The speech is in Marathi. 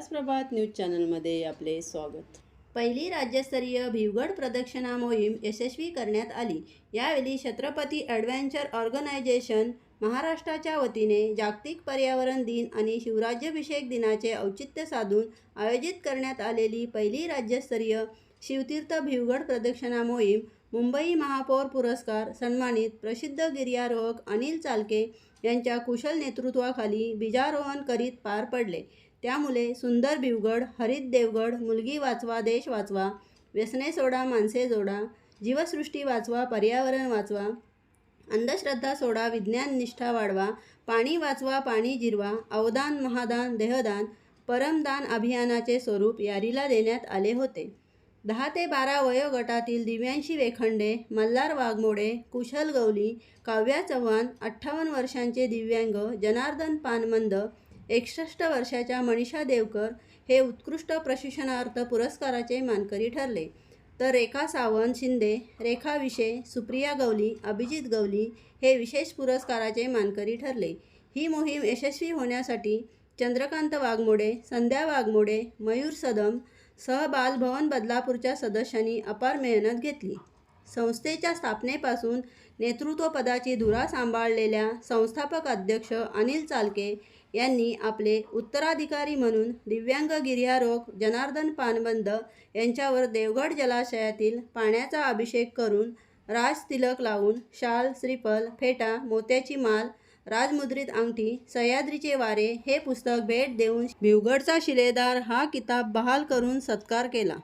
विकास प्रभात न्यूज चॅनलमध्ये आपले स्वागत. पहिली राज्यस्तरीय भिवगड प्रदक्षिणा मोहीम यशस्वी करण्यात आली. यावेळी छत्रपती ॲडव्हेंचर ऑर्गनायझेशन महाराष्ट्राच्या वतीने जागतिक पर्यावरण दिन आणि शिवराज्याभिषेक दिनाचे औचित्य साधून आयोजित करण्यात आलेली पहिली राज्यस्तरीय शिवतीर्थ भिवगड प्रदक्षिणा मोहीम मुंबई महापौर पुरस्कार सन्मानित प्रसिद्ध गिर्यारोहक अनिल चालके यांच्या कुशल नेतृत्वाखाली बीजारोहण करीत पार पडले. त्यामुळे सुंदर भिवगड हरित देवगड मुलगी वाचवा देश वाचवा व्यसने सोडा माणसे जोडा जीवसृष्टी वाचवा पर्यावरण वाचवा अंधश्रद्धा सोडा विज्ञान निष्ठा वाढवा पाणी वाचवा पाणी जिरवा अवदान महादान देहदान परमदान अभियानाचे स्वरूप यारीला देण्यात आले होते. दहा ते बारा वयोगटातील दिव्यांशी वेखंडे मल्हार वाघमोडे कुशल गवली काव्या चव्हाण अठ्ठावन्न वर्षांचे दिव्यांग जनार्दन पानमंद एकसष्ट वर्षाच्या मनीषा देवकर हे उत्कृष्ट प्रशिक्षणार्थ पुरस्काराचे मानकरी ठरले. तर रेखा सावंत शिंदे रेखा विषय सुप्रिया गवली अभिजित गवली हे विशेष पुरस्काराचे मानकरी ठरले. ही मोहीम यशस्वी होण्यासाठी चंद्रकांत वाघमोडे संध्या वाघमोडे मयूर सदम सह बालभवन बदलापूरच्या सदस्यांनी अपार मेहनत घेतली. संस्थेच्या स्थापनेपासून नेतृत्वपदाची धुरा सांभाळलेल्या संस्थापक अध्यक्ष अनिल चालके यांनी आपले उत्तराधिकारी म्हणून दिव्यांग गिर्यारोग जनार्दन पानबंद यांच्यावर देवगड जलाशयातील पाण्याचा अभिषेक करून राज तिलक लावून शाल श्रीफल फेटा मोत्याची माल राजमुद्रित अंगठी सह्याद्रीचे वारे हे पुस्तक भेट देऊन भिवगडचा शिलेदार हा किताब बहाल करून सत्कार केला.